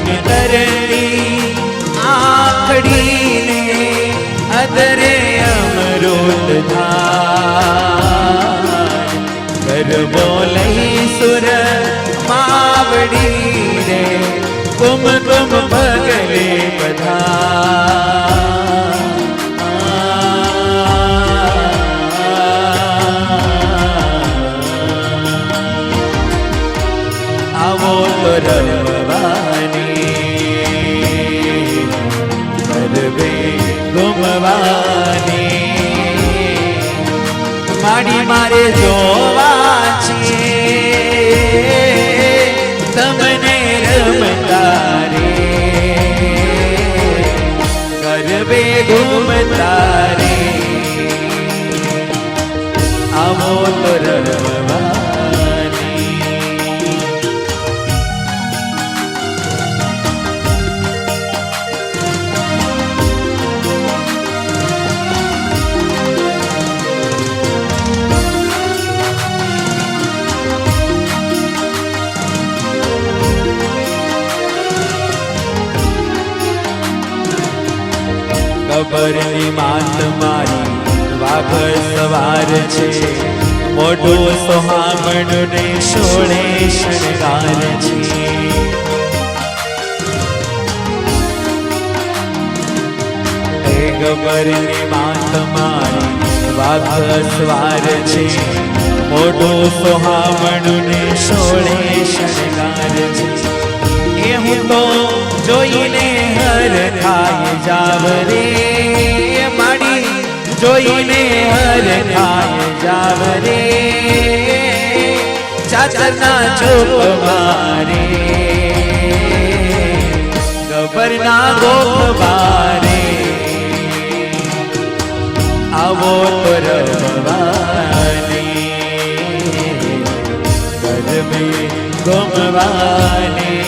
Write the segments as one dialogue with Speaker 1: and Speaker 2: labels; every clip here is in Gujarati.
Speaker 1: અંતરની આખડીને અદરે અમૃત થાય ગરબો લઈ સુર માવડી રે કુમ કુમ ઘૂમવાની માડી મારે જોવા છે. તમને રમતા રે. કરવે ઘૂમતા કબરની માત મારી વાઘર સવાર છે. મોઢું સોહામણ ને શોળે શણગાર છે. ગબરની માત મારી વાઘ સવાર છે. મોઢો સોહામણ ને સોળે શણગાર છે. એ હું તો જોઈને હર ખાય જાવ રે જોઈને હર થાય જાવ રે ચાચરના ચોક મારે. ગબરના ગોપ મારે. આવો તો રમવાની. ગરબે ગમવાની.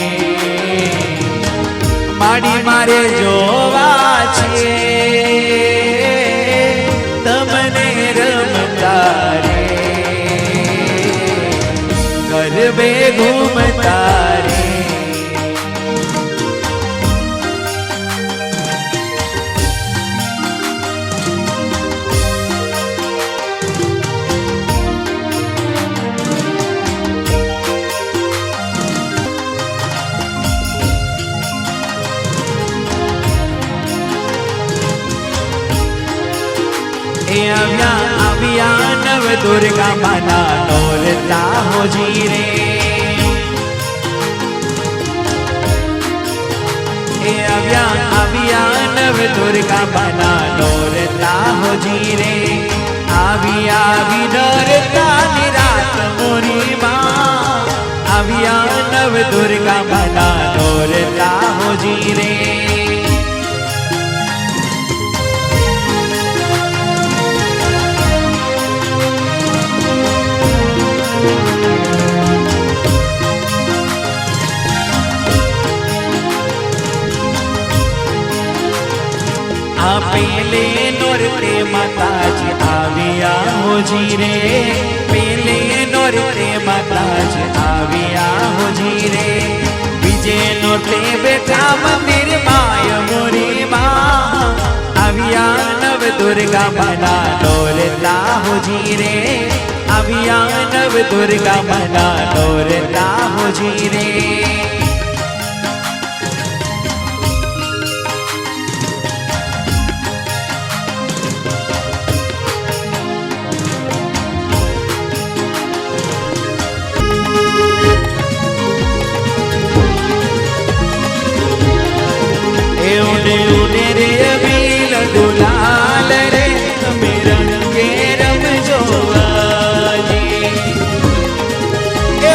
Speaker 1: માડી મારે જોવા નવ દુર્ગા માના નોરતા હોજી રે એ આવ્યા આવ્યા નવ દુર્ગા માના નોરતા હોજી રે આવી આવી ડરતા નિરાત મોરી માં આવ્યા નવ દુર્ગા માના નોરતા હોજી રે આ નોર રે માતાજી આવ્યા હોજી રે. પેલે નોરતે માતાજી આવ્યા હોજી રે. બીજે નોરતે બેઠા મંદિર માય મોરી માં આવ્યા નવ દુર્ગા મના નોરતા હોજી રે. આવ્યા નવ દુર્ગા મના નોરતા હોજી રે. ઉડે રે અબીલ ગુલાલ રે તમે રંગે રમજો આજી. એ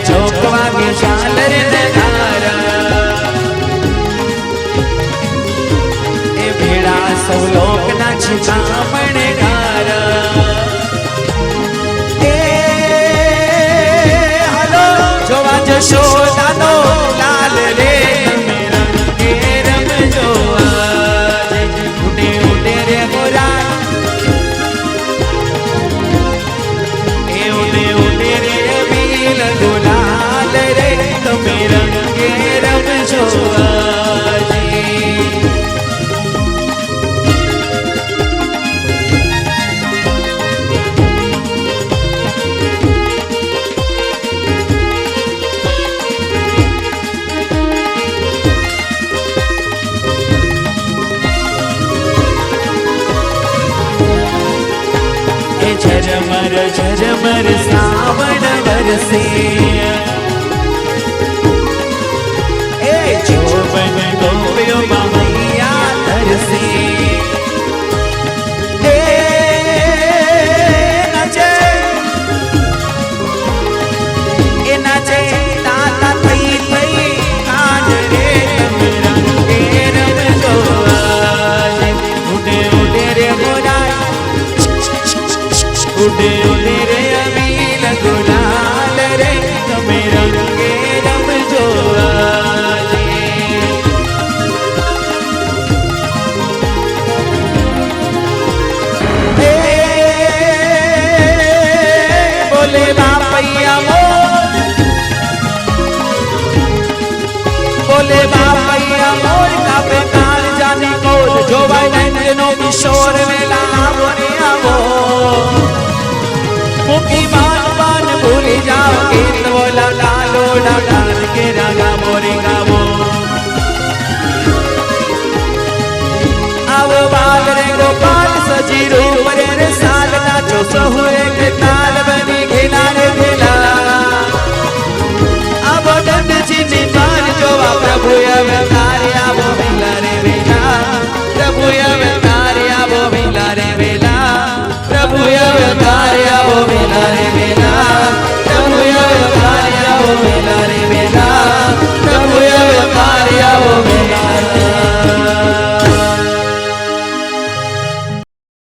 Speaker 1: મંદિરના ચોક વાગે ઝાલર નગારા એ ભેડા સૌ લોકના છે કામણ ગારા ઝરમર ઝરમર શ્રાવણ વરસે બોલે બાપૈયા મો બોલે બાપૈયા મોર કાપે કાલ જાની કોલ જોવાય નંદનો કિશોર વેલા મોરે